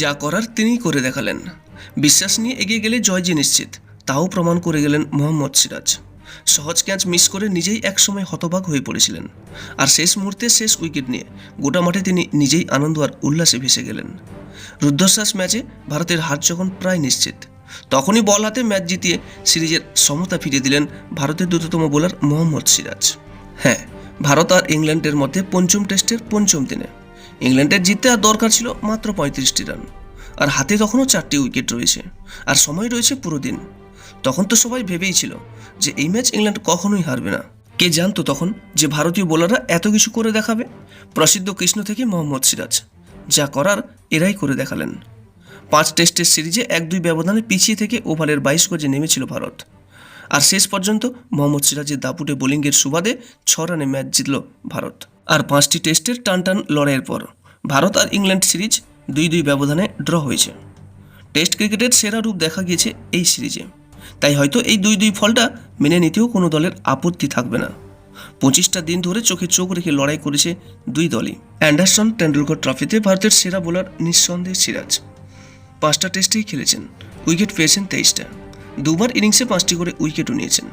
যা করার তিনিই করে দেখালেন। বিশ্বাস নিয়ে এগিয়ে গেলে জয় যে নিশ্চিত, তাও প্রমাণ করে গেলেন মোহাম্মদ সিরাজ। সহজ ক্যাচ মিস করে নিজেই একসময় হতবাক হয়ে পড়েছিলেন। আর শেষ মুহূর্তে শেষ উইকেট নিয়ে গোটা মাঠে তিনি নিজেই আনন্দ আর উল্লাসে ভেসে গেলেন। রুদ্ধশ্বাস ম্যাচে ভারতের হার যখন প্রায় নিশ্চিত, তখনই বল হাতে ম্যাচ জিতিয়ে সিরিজের সমতা ফিরিয়ে দিলেন ভারতের দ্রুততম বোলার মোহাম্মদ সিরাজ। হ্যাঁ ভারত আর ইংল্যান্ডের মধ্যে পঞ্চম টেস্টের পঞ্চম দিনে ইংল্যান্ডের জিততে আর দরকার ছিল মাত্র পঁয়ত্রিশটি রান। আর হাতে তখনও চারটি উইকেট রয়েছে। আর সময় রয়েছে পুরো দিন। তখন তো সবাই ভেবেই ছিল যে এই ম্যাচ ইংল্যান্ড কখনোই হারবে না। কে জানতো তখন যে ভারতীয় বোলাররা এত কিছু করে দেখাবে? প্রসিদ্ধ কৃষ্ণ থেকে মোহাম্মদ সিরাজ। যা করার এরাই করে দেখালেন। পাঁচ টেস্টের সিরিজে এক দুই ব্যবধানে পিছিয়ে থেকে ওভারের বাইশ গজে নেমেছিল ভারত। আর শেষ পর্যন্ত মোহাম্মদ সিরাজের দাপুটে বোলিংয়ের সুবাদে ছ রানে ম্যাচ জিতল ভারত। আর পাঁচটি টেস্টের টান টান লড়াইয়ের পর ভারত আর ইংল্যান্ড সিরিজ দুই দুই ব্যবধানে ড্র হয়েছে। টেস্ট ক্রিকেটের সেরা রূপ দেখা গিয়েছে এই সিরিজে। তাই হয়তো এই দুই দুই ফলটা মেনে নিতেও কোনো দলের আপত্তি থাকবে না। পঁচিশটা দিন ধরে চোখে চোখ রেখে লড়াই করেছে দুই দলই। অ্যান্ডারসন টেন্ডুলকর ট্রফিতে ভারতের সেরা বোলার নিঃসন্দেহে সিরাজ। পাঁচটা টেস্টেই খেলেছেন, উইকেট পেয়েছেন তেইশটা। দুবার ইনিংসে পাঁচটি করে উইকেটও নিয়েছেন।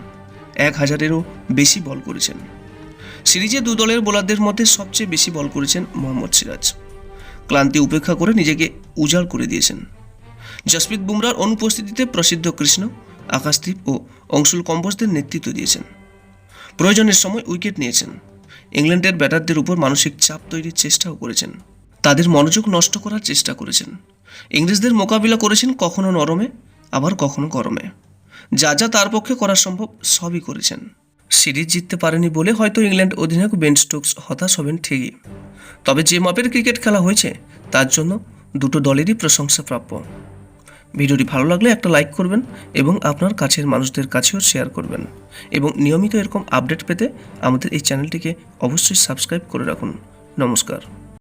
এক হাজারেরও বেশি বল করেছেন। সিরিজে দু দলের বোলারদের মধ্যে সবচেয়ে বেশি বল করেছেন মোহাম্মদ সিরাজ। ক্লান্তি উপেক্ষা করে নিজেকে উজাড় করে দিয়েছেন। জসপ্রীত বুমরার অনুপস্থিতিতে প্রসিদ্ধ কৃষ্ণ, আকাশদীপ ও অংশুল কম্বোজদের নেতৃত্ব দিয়েছেন। প্রয়োজনের সময় উইকেট নিয়েছেন। ইংল্যান্ডের ব্যাটারদের উপর মানসিক চাপ তৈরির চেষ্টাও করেছেন। তাদের মনোযোগ নষ্ট করার চেষ্টা করেছেন। ইংরেজদের মোকাবিলা করেছেন কখনো নরমে, আবার কখনো গরমে। যা যা তার পক্ষে করা সম্ভব সবই করেছেন। সিরিজ জিততে পারেনি বলে হয়তো ইংল্যান্ড অধিনায়ক বেন স্টোকস হতাশ হবেন ঠিকই। তবে যে মাপের ক্রিকেট খেলা হয়েছে, তার জন্য দুটো দলেরই প্রশংসা প্রাপ্য ভিডিওটি ভালো লাগলে একটা লাইক করবেন এবং আপনার কাছের মানুষদের কাছেও শেয়ার করবেন। এবং নিয়মিত এরকম আপডেট পেতে আমাদের এই চ্যানেলটিকে অবশ্যই সাবস্ক্রাইব করে রাখুন। নমস্কার।